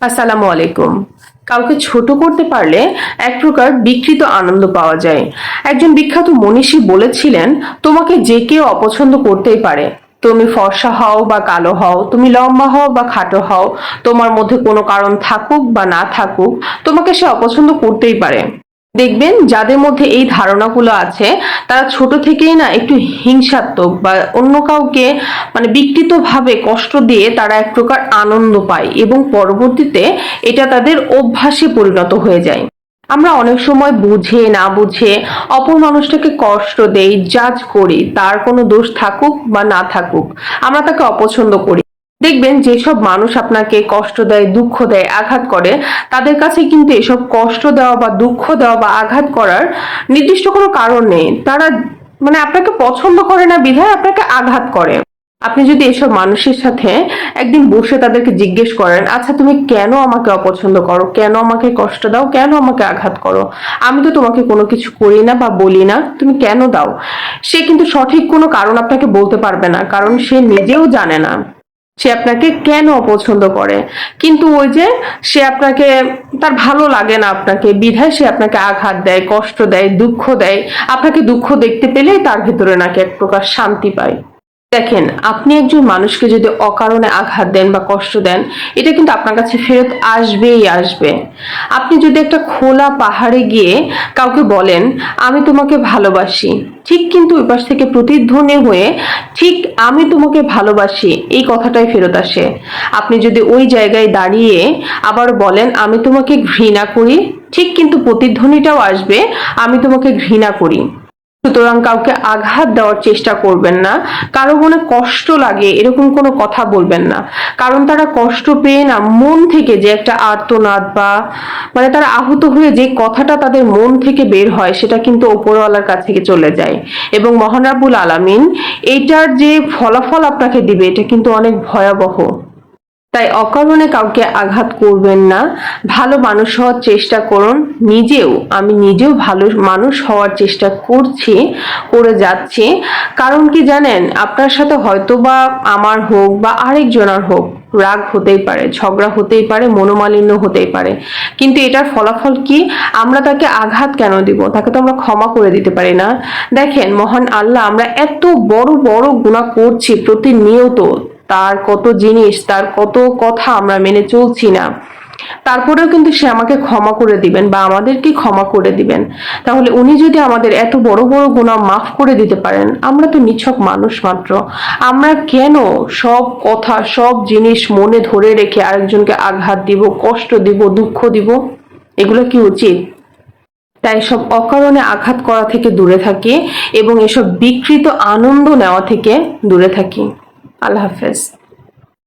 আসসালামু আলাইকুম। কাউকে ছোট করতে পারলে এক প্রকার বিকৃত আনন্দ পাওয়া যায়। একজন বিখ্যাত মনীষী বলেছিলেন, তোমাকে যে কেউ অপছন্দ করতেই পারে। তুমি ফর্সা হও বা কালো হও, তুমি লম্বা হও বা খাটো হও, তোমার মধ্যে কোনো কারণ থাকুক বা না থাকুক, তোমাকে সে অপছন্দ করতেই পারে। দেখবেন যাদের মধ্যে এই ধারণাগুলো আছে, তারা ছোট থেকেই না একটু হিংসাত্মক বা অন্য কাউকে মানে বিকৃতভাবে কষ্ট দিয়ে তারা এক প্রকার আনন্দ পায় এবং পরবর্তীতে এটা তাদের অভ্যাসে পরিণত হয়ে যায়। আমরা অনেক সময় বুঝে, না বুঝে অপর মানুষটাকে কষ্ট দেই জাজ করি, তার কোনো দোষ থাকুক বা না থাকুক, আমরা তাকে অপছন্দ করি। দেখবেন যেসব মানুষ আপনাকে কষ্ট দেয়, দুঃখ দেয়, আঘাত করে, তাদের কাছে কিন্তু এসব কষ্ট দেওয়া বা দুঃখ দেওয়া বা আঘাত করার নির্দিষ্ট কোনো কারণ নেই। তারা মানে আপনাকে পছন্দ করে না, বিধায় আপনাকে আঘাত করে। আপনি যদি এসব মানুষের সাথে একদিন বসে তাদেরকে জিজ্ঞেস করেন আচ্ছা তুমি কেন আমাকে অপছন্দ করো? কেন আমাকে কষ্ট দাও? কেন আমাকে আঘাত করো? আমি তো তোমাকে কোনো কিছু করি না বা বলি না, তুমি কেন দাও? সে কিন্তু সঠিক কোনো কারণ আপনাকে বলতে পারবে না, কারণ সে নিজেও জানে না। সে আপনাকে কেন অপছন্দ করে? কিন্তু ওই যে সে আপনাকে, তার ভালো লাগে না আপনাকে, বিধায় সে আপনাকে আঘাত দেয়, কষ্ট দেয়, দুঃখ দেয়। আপনাকে দুঃখ দেখতে পেলেই তার ভিতরে নাকি এক প্রকার শান্তি পায়। দেখেন, আপনি একজন মানুষকে যদি অকারণে আঘাত দেন বা কষ্ট দেন, এটা কিন্তু আপনার কাছে ফেরত আসবেই আসবে। আপনি যদি একটা খোলা পাহাড়ে গিয়ে কাউকে বলেন, আমি তোমাকে ভালোবাসি। ঠিক কিন্তু ওই পাশ থেকে প্রতিধ্বনি হয়ে, ঠিক আমি তোমাকে ভালোবাসি। এই কথাটাই ফেরত আসে। আপনি যদি ওই জায়গায় দাঁড়িয়ে আবার বলেন, আমি তোমাকে ঘৃণা করি, ঠিক কিন্তু প্রতিধ্বনিটাও আসবে, আমি তোমাকে ঘৃণা করি। সুতরাং কাউকে আঘাত দেওয়ার চেষ্টা করবেন না। কারও মনে কষ্ট লাগে, এরকম কোনো কথা বলবেন না। কারণ তারা কষ্ট পেয়ে না, মন থেকে যে একটা আর্তনাদ বা মানে তারা আহত হয়ে যে কথাটা তাদের মন থেকে বের হয়, সেটা কিন্তু ওপরওয়ালার কাছ থেকে চলে যায়। এবং মহানাবুল আলামিন এইটার যে ফলাফল আপনাকে দিবে, এটা কিন্তু অনেক ভয়াবহ। তাই অকারণে কাউকে আঘাত করবেন না। ভালো মানুষ হওয়ার চেষ্টা করুন। নিজেও, আমি নিজেও ভালো মানুষ হওয়ার চেষ্টা করছি, করে যাচ্ছি। কারণ কি জানেন? আপনার সাথে হয়তো বা আমার হোক বা আরেকজনের হোক, রাগ হতেই পারে, ঝগড়া হতেই পারে, মনোমালিন্য হতেই পারে। কিন্তু এটার ফলাফল কি? আমরা তাকে আঘাত কেন দিব? তাকে তো আমরা ক্ষমা করে দিতে পারি না। দেখেন, মহান আল্লাহ, আমরা এত বড় বড় গুণা করছি প্রতিনিয়ত। তার কত জিনিস, তার কত কথা আমরা মেনে চলছি না। তারপরেও কিন্তু সে আমাকে ক্ষমা করে দিবেন বা আমাদেরকে ক্ষমা করে দিবেন। তাহলে উনি যদি আমাদের এত বড় বড় গুণা মাফ করে দিতে পারেন, আমরা তো নিছক মানুষ মাত্র। আমরা কেন সব কথা, সব জিনিস মনে ধরে রেখে আরেকজনকে আঘাত দিব, কষ্ট দিব, দুঃখ দিব? এগুলো কি উচিত? তাই সব অকারণে আঘাত করা থেকে দূরে থাকি এবং এসব বিকৃত আনন্দ নেওয়া থেকে দূরে থাকি। আল্লাহ হাফেজ